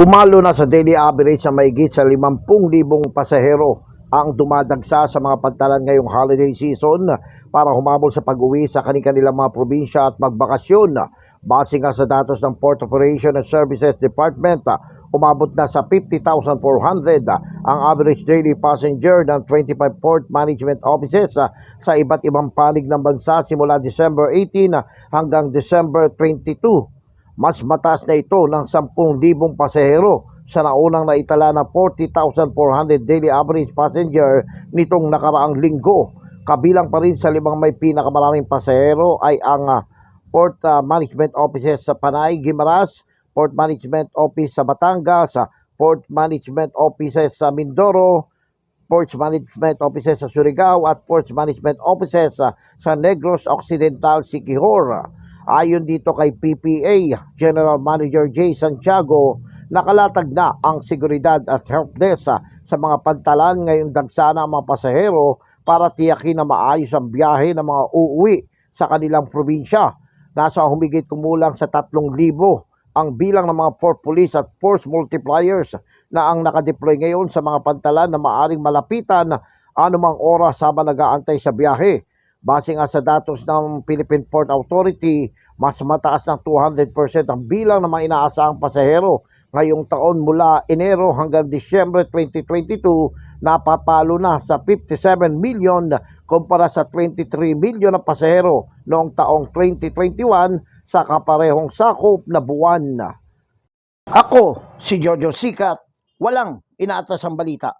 Pumalo na sa daily average sa mahigit sa 50,000 pasahero ang dumadagsa sa mga pantalan ngayong holiday season para humabol sa pag-uwi sa kanilang mga probinsya at magbakasyon. Base nga sa datos ng Port Operation and Services Department, umabot na sa 50,400 ang average daily passenger ng 25 port management offices sa iba't ibang panig ng bansa simula December 18 hanggang December 22. Mas mataas na ito ng 10,000 pasahero sa naunang naitala na 40,400 daily average passenger nitong nakaraang linggo. Kabilang pa rin sa limang may pinakamaraming pasahero ay ang ah, Port ah, Management Offices sa Panay, Guimaras, Port Management Office sa Batangas, ah, Port Management Offices sa Mindoro, Ports Management Offices sa Surigao at Ports Management Offices sa, Negros Occidental, Siquijor. Ayon dito kay PPA General Manager Jay Santiago, nakalatag na ang seguridad at help desk sa, sa mga pantalan ngayong dagsana ang mga pasahero para tiyakin na maayos ang biyahe ng mga uuwi sa kanilang probinsya. Nasa humigit kumulang sa 3,000 ang bilang ng mga port police at force multipliers na ang nakadeploy ngayon sa mga pantalan na maaring malapitan anumang oras habang nag-aantay sa biyahe. Base nga sa datos ng Philippine Port Authority, mas mataas ng 200% ang bilang ng mga inaasahang pasahero ngayong taon mula Enero hanggang Disyembre 2022 napapalo na sa 57 million kumpara sa 23 million na pasahero noong taong 2021 sa kaparehong sakop na buwan. Ako, si Jojo Sikat, walang inaatas ang balita.